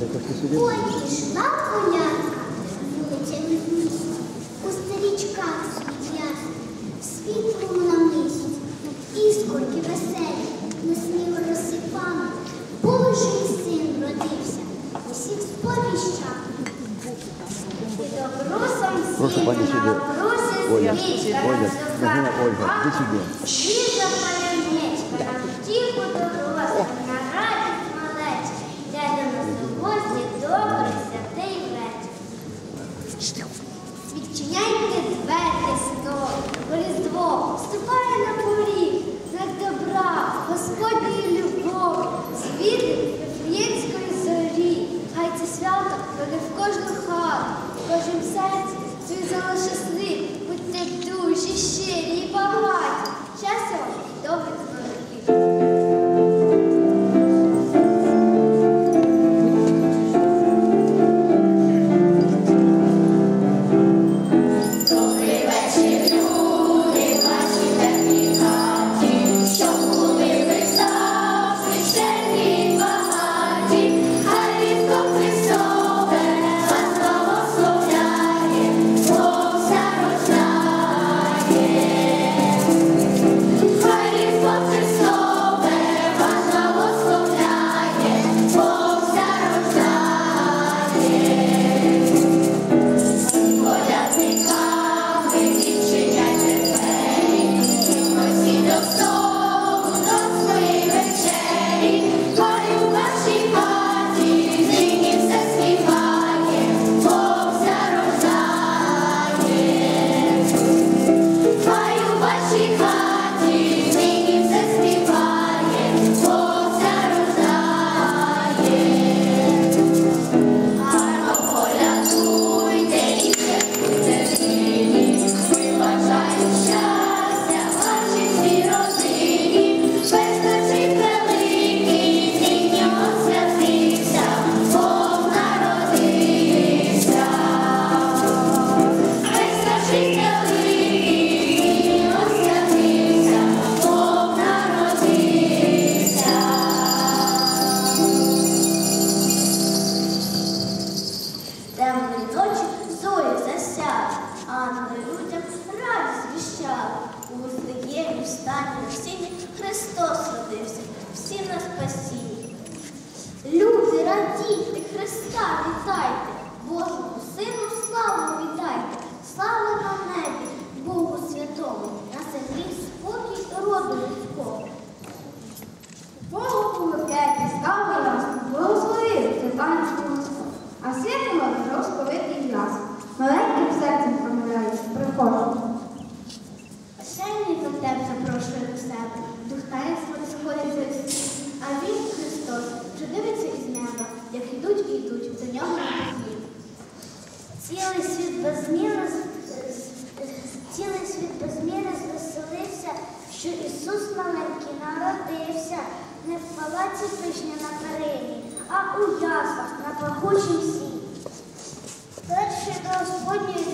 Ой, пішла колядка, вулицями вниз, у старічках світлясних, світлому на мисі, іскорки веселі, несліво розсипали, Боже і син родився, усіх сповіщав. Добросом сина, доброся звіща, Ольга, Ольга, іди сюди. Яйте двері, Різдво, Вступає inside. ідуть за нього на похід. Цілий світ безміра цілий світ безміра звеселився, що Ісус маленький народився, не в палаці пишня на перині, а у яслах на пахучій сіні. Перший до Господньої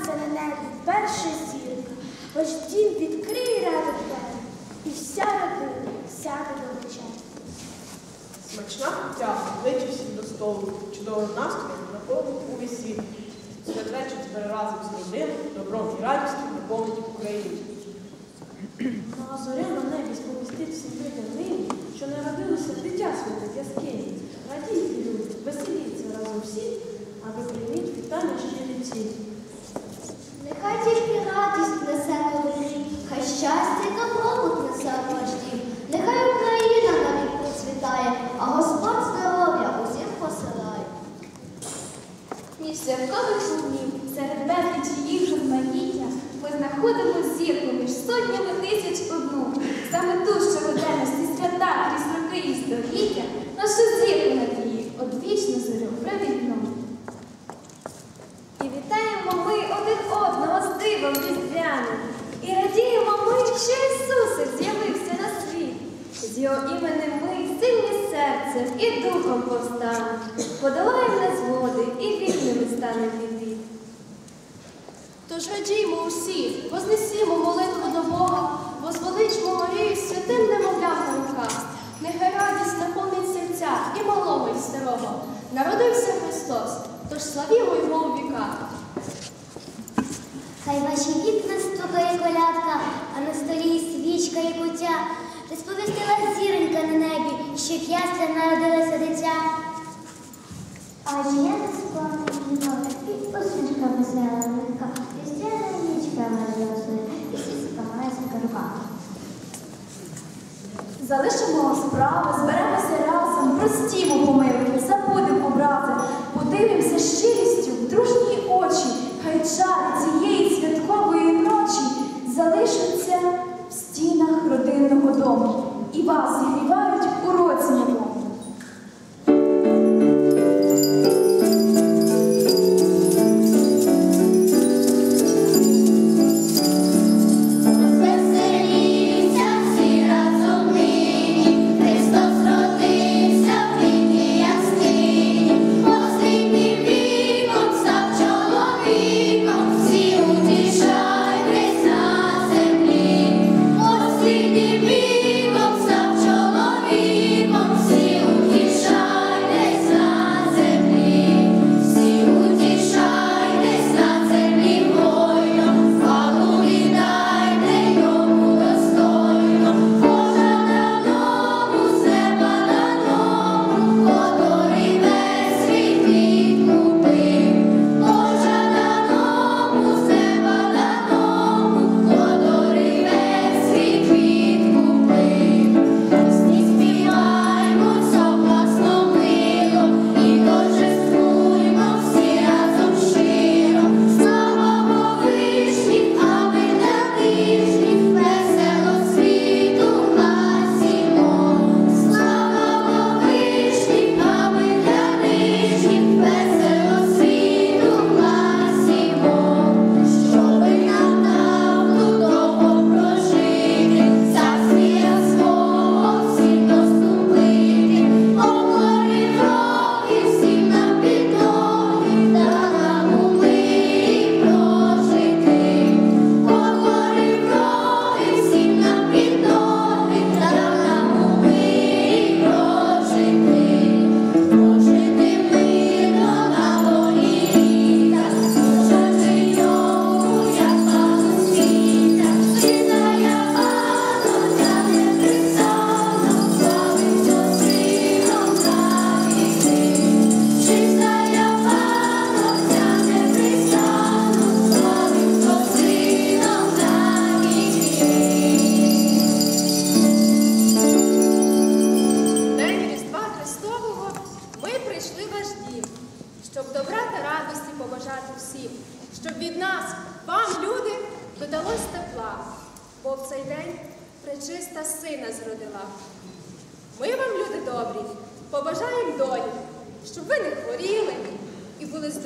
з'явиться на небі перша зірка, ваш дім відкриє рядом двері, і вся родина сяде до вечері. Смачна кутя, кличе всіх до столу, чудовим настроєм наповнить увесь світ. Святвечір збере разом з родиною, добром і радістю наповнить Україну. Ну, а зоря на небі сповістить всім людям нині, що народилося дитя святе з яскині. Радійте, люди, веселіться разом всі, аби прийміть вітання щирі ці. Між святкових днів, серед безлічі розмаїття, ми знаходимо зірку між сотнями тисяч одну. Саме ту, що роденності свята крізь роки і століття, нашу зірку надії, одвічну зорю провідну. І вітаємо ми один одного з дивом різдвяним. І радіємо ми, що Ісусик з'явився на світ. З його іменем ми сильні серцем і духом повстанемо, подолаємо і від вік. Тож радіймо усі, вознесімо молитву до Бога, возвеличмо Марію святим немовлям на руках. Нехай радість наповнить серця і малого, і старого. Народився Христос, тож славімо його у віках. Хай ваші вікна стукає колядка, а на столі свічка і куття. Розповістила зіронька на небі, що в ясля народилося дитя. Аж я не спала посмішка весела легка, і стіничка розросла, і сіська малесенька рука. Залишимо справи, зберемося разом, простімо помилки, забудемо брати, подивимося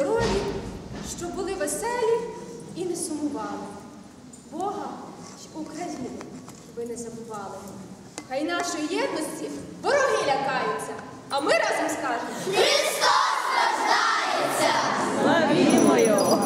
здорові, щоб були веселі і не сумували. Бога й України ви не забували. Хай нашої єдності вороги лякаються, а ми разом скажемо. Христос страждається! Славімо його!